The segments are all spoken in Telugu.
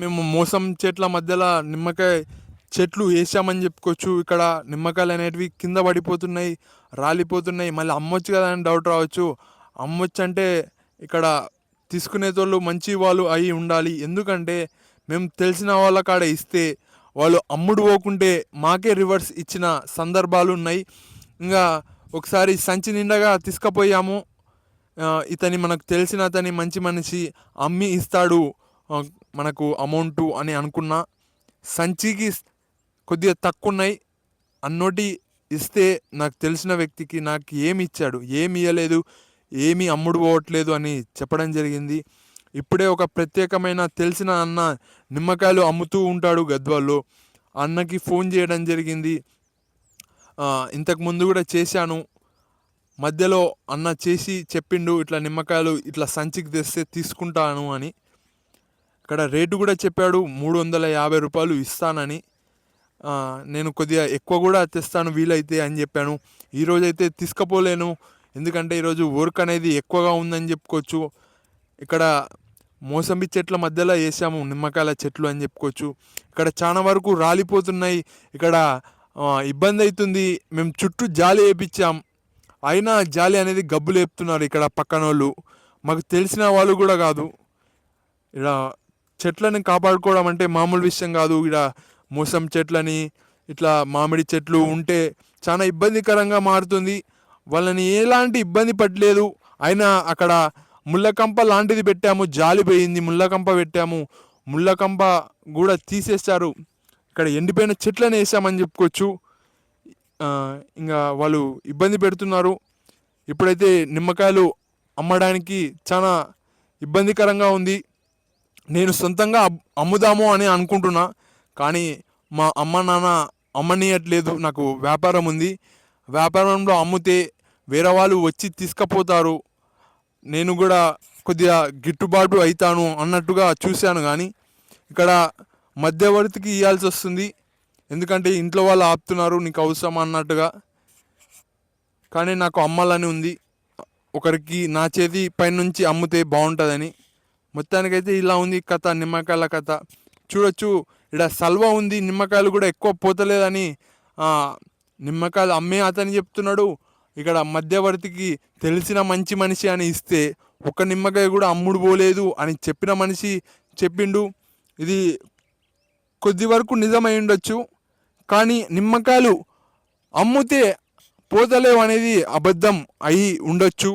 మేము మోసం చెట్ల మధ్యలో నిమ్మకాయ చెట్లు వేసామని చెప్పుకోవచ్చు. ఇక్కడ నిమ్మకాయలు అనేటివి కింద పడిపోతున్నాయి రాలిపోతున్నాయి. మళ్ళీ అమ్మొచ్చు కదా అని డౌట్ రావచ్చు. అమ్మొచ్చు అంటే ఇక్కడ తీసుకునేటోళ్ళు మంచి వాళ్ళు అయి ఉండాలి. ఎందుకంటే మేము తెలిసిన వాళ్ళ కాడ ఇస్తే వాళ్ళు అమ్ముడు పోకుంటే మాకే రివర్స్ ఇచ్చిన సందర్భాలు ఉన్నాయి. ఇంకా ఒకసారి సంచి నిండగా తీసుకుపోయాము. ఇతని మనకు తెలిసిన అతని మంచి మనిషి అమ్మి ఇస్తాడు. మనకు అమౌంట్ అని అనుకున్నా సంచికి కొద్దిగా తక్కువ ఉన్నాయి అన్నోటి ఇస్తే నాకు తెలిసిన వ్యక్తికి నాకు ఏమి ఇచ్చాడు ఏమి ఇవ్వలేదు ఏమీ అమ్ముడు పోవట్లేదు అని చెప్పడం జరిగింది. ఇప్పుడే ఒక ప్రత్యేకమైన తెలిసిన అన్న నిమ్మకాయలు అమ్ముతూ ఉంటాడు గద్వాల్లో. అన్నకి ఫోన్ చేయడం జరిగింది. ఇంతకు ముందు కూడా చేశాను. మధ్యలో అన్న చేసి చెప్పిండు ఇట్లా నిమ్మకాయలు ఇట్లా సంచికి తెస్తే తీసుకుంటాను అని. ఇక్కడ రేటు కూడా చెప్పాడు మూడు వందల యాభై రూపాయలు ఇస్తానని. నేను కొద్దిగా ఎక్కువ కూడా తెస్తాను వీలైతే అని చెప్పాను. ఈరోజు అయితే తీసుకపోలేను ఎందుకంటే ఈరోజు వర్క్ అనేది ఎక్కువగా ఉందని చెప్పుకోవచ్చు. ఇక్కడ మోసంబి చెట్ల మధ్యలో వేసాము నిమ్మకాయల చెట్లు అని చెప్పుకోవచ్చు. ఇక్కడ చాలా వరకు రాలిపోతున్నాయి ఇక్కడ ఇబ్బంది అవుతుంది. మేము చుట్టూ జాలి వేపించాం అయినా జాలి అనేది గబ్బు లేపుతున్నారు ఇక్కడ పక్కన వాళ్ళు మాకు తెలిసిన వాళ్ళు కూడా కాదు. ఇలా చెట్లను కాపాడుకోవడం అంటే మామూలు విషయం కాదు. ఇక్కడ మోసం చెట్లని ఇట్లా మామిడి చెట్లు ఉంటే చాలా ఇబ్బందికరంగా మారుతుంది. వాళ్ళని ఎలాంటి ఇబ్బంది పడలేదు అయినా అక్కడ ముళ్ళకంప లాంటిది పెట్టాము జాలి పోయింది. ముళ్ళకంప పెట్టాము. ముళ్ళకంప కూడా తీసేస్తారు ఇక్కడ ఎండిపోయిన చెట్లను వేసామని చెప్పుకోవచ్చు. ఇంకా వాళ్ళు ఇబ్బంది పెడుతున్నారు. ఇప్పుడైతే నిమ్మకాయలు అమ్మడానికి చాలా ఇబ్బందికరంగా ఉంది. నేను సొంతంగా అమ్ముదాము అని అనుకుంటున్నా కానీ మా అమ్మ నాన్న అమ్మనీయట్లేదు నాకు వ్యాపారం ఉంది. వ్యాపారంలో అమ్మితే వేరే వాళ్ళు వచ్చి తీసుకుపోతారు. నేను కూడా కొద్దిగా గిట్టుబాటు అవుతాను అన్నట్టుగా చూశాను కానీ ఇక్కడ మధ్యవర్తికి ఇవ్వాల్సి వస్తుంది. ఎందుకంటే ఇంట్లో వాళ్ళు ఆపుతున్నారు నీకు అవసరం అన్నట్టుగా. కానీ నాకు అమ్మాలని ఉంది. ఒకరికి నా చేతి పైనుంచి అమ్మితే బాగుంటుందని. మొత్తానికైతే ఇలా ఉంది కథ నిమ్మకాయల కథ. చూడొచ్చు. ఇక్కడ సల్వా ఉంది నిమ్మకాయలు కూడా ఎక్కువ పోతలేదని నిమ్మకాయలు అమ్మే అతని చెప్తున్నాడు. ఇక్కడ మధ్యవర్తికి తెలిసిన మంచి మనిషి అని ఇస్తే ఒక నిమ్మకాయ కూడా అమ్ముడు పోలేదు అని చెప్పిన మనిషి చెప్పిండు. ఇది కొద్ది వరకు నిజమై ఉండొచ్చు. కానీ నిమ్మకాయలు అమ్ముతే పోతలేవు అనేది అబద్ధం అయి ఉండొచ్చు.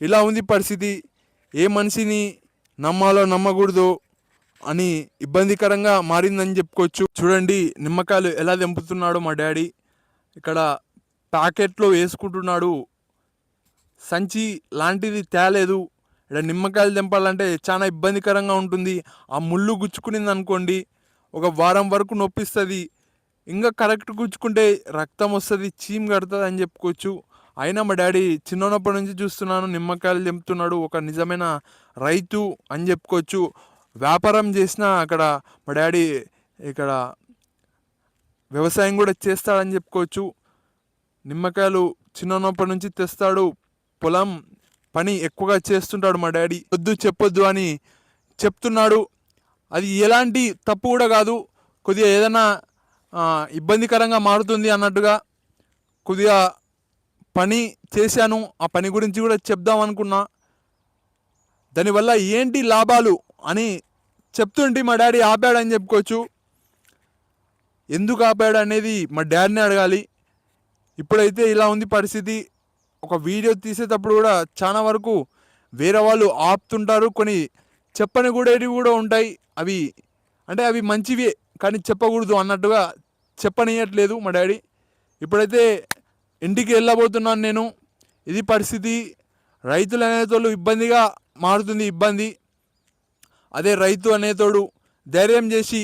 ఇలా ఉంది పరిస్థితి. ఏ మనిషిని నమ్మాలో నమ్మకూడదు అని ఇబ్బందికరంగా మారిందని చెప్పుకోవచ్చు. చూడండి నిమ్మకాయలు ఎలా తెంపుతున్నాడు మా డాడీ. ఇక్కడ ప్యాకెట్లో వేసుకుంటున్నాడు. సంచి లాంటిది తేలేదు. ఇక్కడ నిమ్మకాయలు తెంపాలంటే చాలా ఇబ్బందికరంగా ఉంటుంది. ఆ ముళ్ళు గుచ్చుకునింది అనుకోండి ఒక వారం వరకు నొప్పిస్తుంది. ఇంకా కరెక్ట్ గుచ్చుకుంటే రక్తం వస్తుంది చీమ్ కడుతుంది అని చెప్పుకోవచ్చు. అయినా మా డాడీ చిన్నప్పటి నుంచి చూస్తున్నాను నిమ్మకాయలు తెంపుతున్నాడు ఒక నిజమైన రైతు అని చెప్పుకోవచ్చు. వ్యాపారం చేసిన అక్కడ మా డాడీ ఇక్కడ వ్యవసాయం కూడా చేస్తాడని చెప్పుకోవచ్చు. నిమ్మకాయలు చిన్నప్పటి నుంచి తెస్తాడు. పొలం పని ఎక్కువగా చేస్తుంటాడు మా డాడీ. వద్దు చెప్పొద్దు అని చెప్తున్నాడు. అది ఎలాంటి తప్పు కూడా కాదు. కొద్దిగా ఏదైనా ఇబ్బందికరంగా మారుతుంది అన్నట్టుగా కొద్దిగా పని చేశాను ఆ పని గురించి కూడా చెప్దాం అనుకున్నా. దానివల్ల ఏంటి లాభాలు అని చెప్తుంటే మా డాడీ ఆపాడని చెప్పుకోవచ్చు. ఎందుకు ఆపాడు అనేది మా డాడీని అడగాలి. ఇప్పుడైతే ఇలా ఉంది పరిస్థితి. ఒక వీడియో తీసేటప్పుడు కూడా చాలా వరకు వేరే వాళ్ళు ఆపుతుంటారు కొన్ని చెప్పని కూడా కూడా ఉంటాయి. అవి అంటే అవి మంచివే కానీ చెప్పకూడదు అన్నట్టుగా చెప్పనియట్లేదు మా డాడీ. ఇప్పుడైతే ఇంటికి వెళ్ళబోతున్నాను నేను. ఇది పరిస్థితి. రైతులు అనేతోళ్ళు ఇబ్బందిగా మారుతుంది ఇబ్బంది. అదే రైతు అనేతోడు ధైర్యం చేసి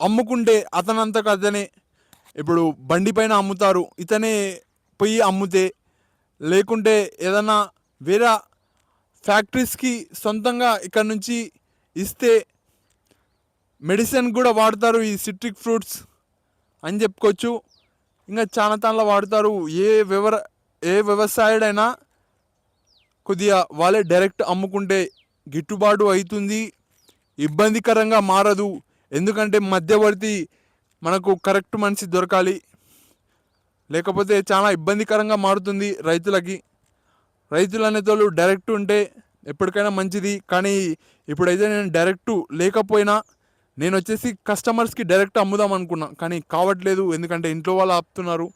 అమ్ముకుంటే అతనంతకు అతనే ఇప్పుడు బండి పైన అమ్ముతారు. ఇతనే పోయి అమ్ముతే. లేకుంటే ఏదన్నా వేరే ఫ్యాక్టరీస్కి సొంతంగా ఇక్కడ నుంచి ఇస్తే మెడిసిన్ కూడా వాడతారు ఈ సిట్రిక్ ఫ్రూట్స్ అని చెప్పుకోవచ్చు. ఇంకా చాలా తాన్లో వాడతారు. ఏ వ్యవర ఏ వ్యవసాయుడైనా కొద్దిగా వాళ్ళే డైరెక్ట్ అమ్ముకుంటే గిట్టుబాటు అవుతుంది ఇబ్బందికరంగా మారదు. ఎందుకంటే మధ్యవర్తి మనకు కరెక్ట్ మనిషి దొరకాలి. లేకపోతే చాలా ఇబ్బందికరంగా మారుతుంది రైతులకి. రైతులు అనేతోళ్ళు డైరెక్ట్ ఉంటే ఎప్పటికైనా మంచిది. కానీ ఇప్పుడైతే నేను డైరెక్ట్ లేకపోయినా నేను వచ్చేసి కస్టమర్స్కి డైరెక్ట్ అమ్ముదాం అనుకున్నా కానీ కావట్లేదు ఎందుకంటే ఇంట్లో వాళ్ళు ఆపుతున్నారు.